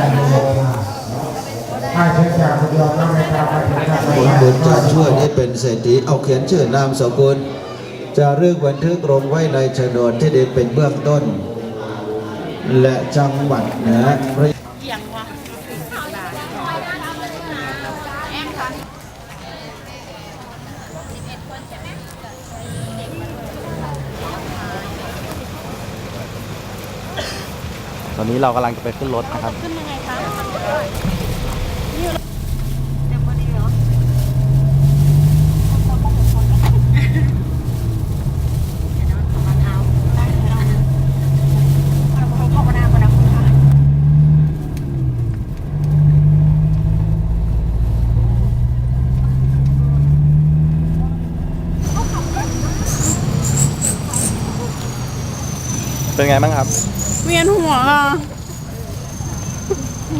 จ่ายโมนค่าใช้จ่ายคนเดียวต้องในการไปถึงการผลบุญจะช่วยให้เป็นเศรษฐีเอาเขียนชื่อนามสกุลจะเรื่องบันทึกลงไว้ในโฉนดที่ดินเป็นเบื้องต้น และจังหวัดนะพระ ยังวะแองค่ะ ต อนนี้เรากำลังจะไปขึ้นรถนะครับ ขึ้นยังไงคะนี่เหรอเต็มพอดีเหรอขอบคุณนะคุณนะคุณค่ะเป็นไงบ้างครับ ยนหัวอะ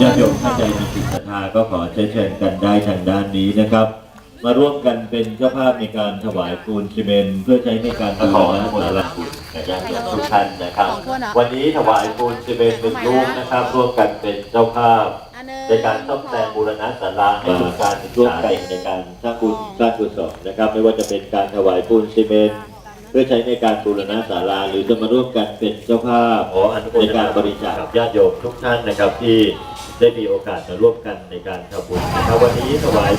ญาติโยมท่านใดมีจิตศรัทธาก็ขอเชิญเชิญกันได้ทางด้านนี้นะครับ มาร่วมกันเป็นเจ้าภาพในการถวายปูนซีเมนต์เพื่อใช้ในการขออนุโมทนาบุญกับญาติโยมทุกท่านนะครับ วันนี้ถวายปูนซีเมนต์หนึ่งลูกนะครับ ร่วมกันเป็นเจ้าภาพในการซ่อมแซมบูรณะศาลาให้ทุกการร่วมกันในการสร้างบุญสร้างกุศลนะครับ ไม่ว่าจะเป็นการถวายปูนซีเมนต์ เพื่อใช้ในการบูรณะศาลาหรือจะมาร่วมกันเป็นเจ้าภาพในการบริจาคญาติโยมทุกท่านนะครับที่ได้มีโอกาสมาร่วมกันในการทำบุญนะครับวันนี้ถวาย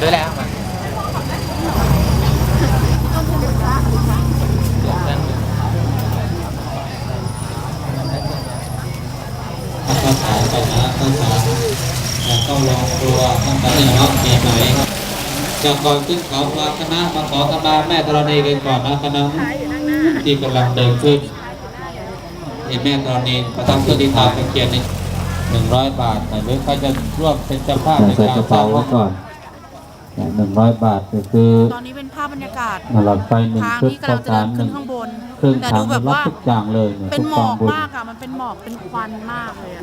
ด้วยแล้วข้า วสารไปนะข้าวสารแล้วก็ลงครัวตั้งแต่ที่รับปีใหม่ครับจากก่อนขึ้นเขาพาคณะมาขอขมาแม่ธรณีกันก่อนนะคณะที่กำลังเดินขึ้นนี่แม่ธรณีประทับเครื่องที่ทาเป็นเกียรติหนึ่งร้อยบาทหรือใครจะร่วมเป็นเจ้าภาพในการสร้างห้องก่อนหนึ่งร้อยบาทก็คือตอนนี้เป็นภาพบรรยากาศหลอดไฟหนึ่งทางชุดที่กำลังจะสาเดิรนหขึ้นึ่นงข้างบน เครื่องแต่ถัดูงแบบรับว่า ทุกอย่างเลยเนี่ยเป็นทุกหมกอองกบุญมากอะมันเป็นหมอกเป็นควันมากเลยอะ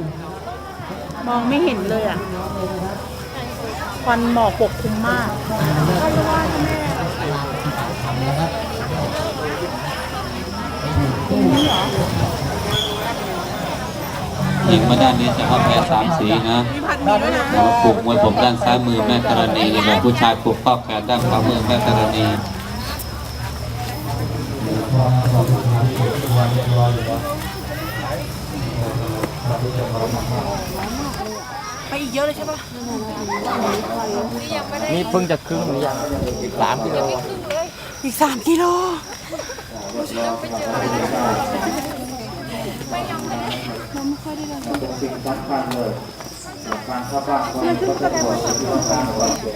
มองไม่เห็นเลยอะควันหมอกปกคลุมมากหญิงมาด้านนี้จะพับแพ้สามสีนะมีผัดหมี่ด้วยนะ แล้วปลูกมวยผมด้านซ้ายมือแม่ธรณีแล้วผู้ชายปลูกข้อแขนด้านขวามือแม่ธรณี ไปอีกเยอะเลยใช่ปะนี่เพิ่งจะครึ่งหรือยังสามกิโลอีกสามกิโลพร้อมยังครับไม่ตอบสู้ๆส่งตัวดีๆนะจะถ่ายส่วนนะน้องมา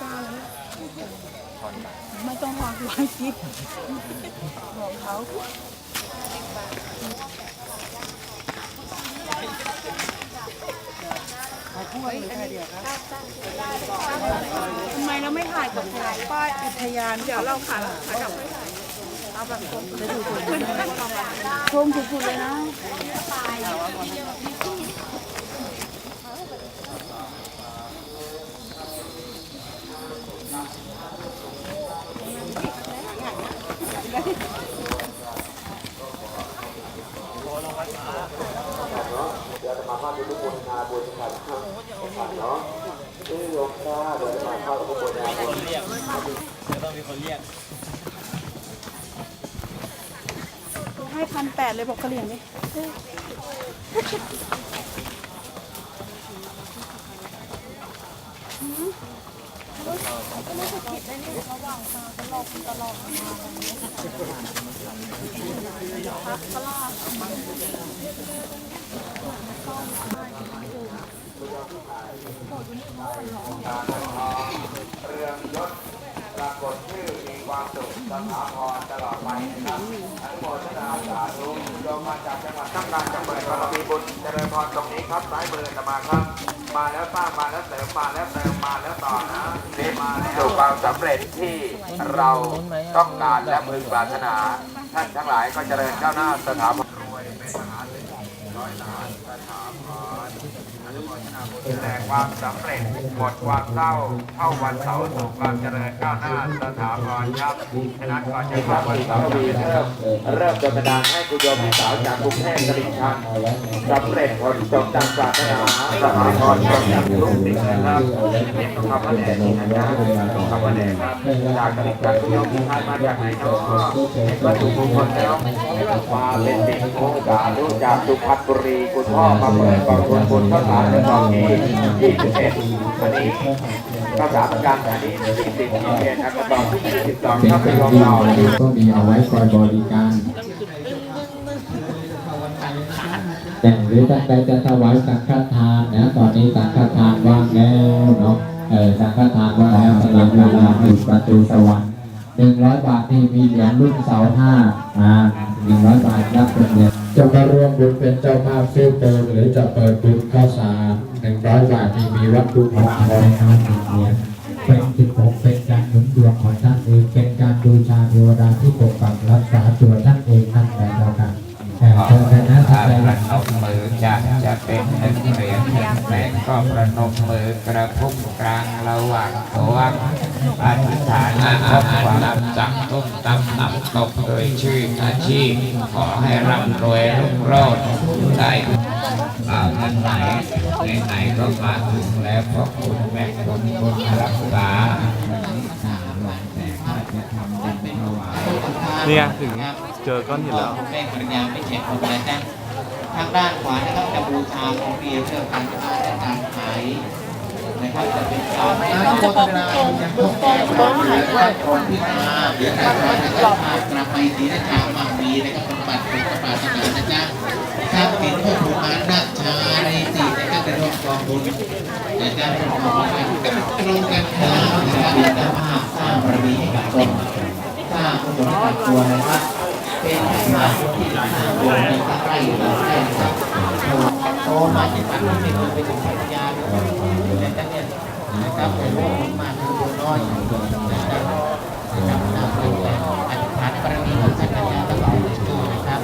ตาแล้วไม่ต้องหอกไว้สิดบอกเขาทำไมเราไม่ถ่ายกับป้ายอุทยานเดี๋ยวเราขาขากลับไม่ถ่ายเอาแบบชมสุดๆเลยนะ ให้พันแปดเลยบอกกระเหลี่ยงดิเรืองยศปรากฏชื่อมีความสุขสถาพรตลอดไปนะครับอนุโมทนาสาธุโย มาจากจังหวัดตั้งการจังหวัดบารมีบุญเจริญพรตรงนี้ครับซ้ายมือจะมาครับ มาแล้วสร้างมาแล้วเสริมมาแล้วเติมมาแล้วต่อนะนี่มาสู่ความสำเร็จที่เราต้องการและพึงปรารถนา ท่านทั้งหลายก็เจริญก้าวหน้าสถาบันรวยเป็นทหารร้อยล้านสถาบัน แต่ความสำเร็จหมดความเศร้าเข้าวันเสาร์สู่ความเจริญก้าวหน้าสถาบันครับฉะนั้นก่อนจะเข้าวันเสาร์มีเริ่มเริ่มดำเนินการให้คุณโยมพี่สาวจากกรุงเทพตลิ่งชันสำเร็จผลจงดังปรารถนาสถาบันจงดังรุ่งเรืองครับคำว่าแดดนี่นะจ๊ะต้องคำว่าแดดครับจากตลิ่งชันคุณโยมพี่ชายมาจากไหนเนาะก็ถูกทุกคนแล้วมาเป็นเด็กโอกาสรู้จากสุพรรณบุรีคุณพ่อมาเปิดกองทุนบุญข้าวสารในตอนที่21วันนี้ข้าวสารประกันอันนี้20 21อันตอนที่22ครับเป็นของเราก็มีเอาไว้คอยบริการแต่หรือท่านใดจะถวายสังฆทานนะตอนนี้สังฆทานว่างแล้วเนาะเออสังฆทานว่างแล้วสำหรับเวลาปิดประตูสวรรค์หนึ่งร้อยบาทนี่มีเหรียญรุ่นเสาห้าอ่าหนึ่งร้อยบาทรับเป็นเหรียญ จะมาร่วมบุญเป็นเจ้าภาพซื้อเติมหรือจะเปิดบุญข้าวสารหนึ่งร้อยบาทนี่มีวัตถุมงคลห้าสิบเหรียญเป็นสิบหกเป็นการหนุนดวงของท่านเองเป็นการบูชาเทวดาที่ปกปักรักษาตัวท่านเองนั่นแหละเรากันแต่เธอชนะท่านใดประนมมือจะจะเป็นหนึ่งเหรียญหนึ่งแบงก็ประนมมือกระพุ้งกลางระหว่างตัว อธิษฐานพบความจังตุ้มตำนับตกโดยชื่ออาชีพ ขอให้ร่ำรวยรุ่งโรจน์ได้อ่าท่านไหนไหนๆก็มาถึงแล้วพระคุณแม่คุณคุณรักษานี่ไงถึงเจอก้อนหินแล้วแม่ปริญญาไม่เจ็บหมดเลยนะทางด้านขวานะครับจะบูชาของเรียเรื่อการค้าและการขาย นะครับจะเป็นการโฆษณาคนที่มาเดี๋ยวการขาจะมากระไปศรีราชามามีนะครับป็นบัตรเป็นกระปาสนานะจ๊ะทรัพย์สินก็ถูกมานักชาในสี่นะครับจะรวมกองบุญแต่จะเป็นของการตรงกันข้ามนะครับเป็นสภาพสร้างบารมีให้กับตนสร้างกุศลกับตัวนะครับเป็นสร้าที่สร้างตัวในพระไตรเราได้นะครับโตมาจากปัจจุบันเป็นเป็นปัญญา นะครับเป็นโลกมากคือตัวน้อยนะครับนะครับน่าเป็นแต่อธิษฐานบารมีของท่านปัญญาตลอดเลยนะครับ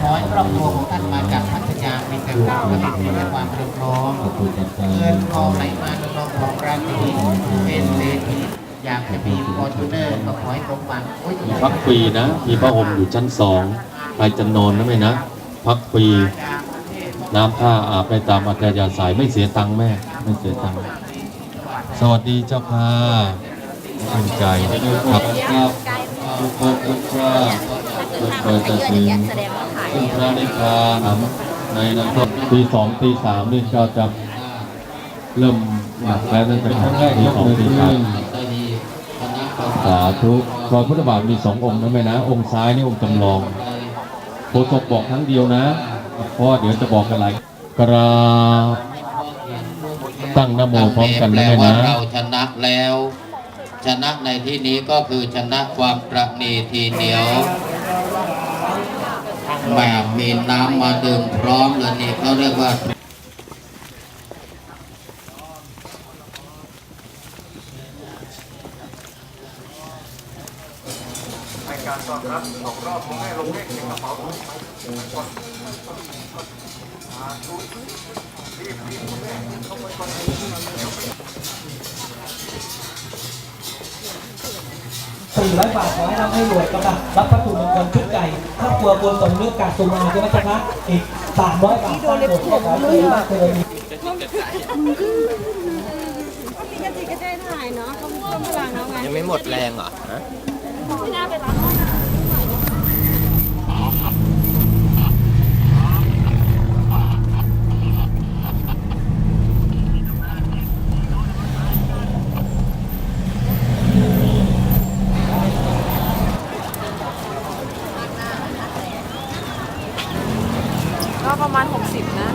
ขอให้ครอบครัวของท่านมาจากพัทยามีแต่ความสำเร็จและความเรียบร้อยเงินทองไหลมาในรองของราศีเป็นเศรษฐีอยากจะมีฟอร์จูเนอร์ก็ขอให้สมหวังโอ้ยพักฟรีนะ มีผ้าห่มอยู่ชั้นสองใครจะนอนนะแม่นะ พักฟรี น้ำท่าอาบไปตามอัธยาศัยไม่เสียตังค์แม่ ไม่เสียตังค์สวัสดีเจ้าค่ะชื่นใจครับครับทุกคนทุกชาติทุกคนจะถึงซึ่งพระนิพพานในนะครับตีสองตีสามนี่ก็จะเริ่มหนักแล้วตั้งแต่ตีสองตีสามสาธุรอยพุทธบาทมีสององค์นะแม่นะ องค์ซ้ายนี่องค์จำลองโคศกบอกครั้งเดียวนะ เพราะว่าเดี๋ยวจะบอกกันหลายกราบตั้งนะโมพร้อมกันแปลนะแม่ว่านะเราชนะแล้ว ชนะในที่นี้ก็คือชนะความประณีทีเหนียวแบบมีน้ำมาดื่มพร้อมเลยนี่เขาเรียกว่า400บาท ขอให้ร่ำให้รวยกำลังรับวัตถุมงคลชุดใหญ่ครอบครัวบุญสมนึกกาสุมาใช่ไหมจ๊ะอีก300บาทสร้างโบสถ์ขอให้มากเจริญพี่กติก็ได้ถ่ายเนาะต้องต้องพลังแล้วไงยังไม่หมดแรงเหรอ ไม่น่าไปรับ ประมาณ 60 นะ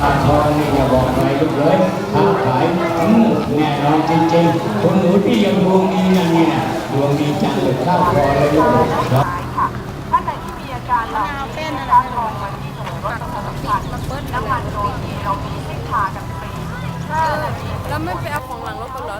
ถ้าทองนี่อย่าบอกอะไรลูกเลยถ้าขายแน่นอนจริงๆคนหนูที่ยังดวงดีนะเนี่ยดวงดีจังเลยข้าวคอเลยลูกเลยท่านใดที่มีอาการเหล่านี้นะคะลองมาที่หน่วยรถปสัมพันธ์น้ำมันโรยีเรามีให้ทากันฟรี5นาที แล้วไม่ไปเอาของหลังรถกันเหรอ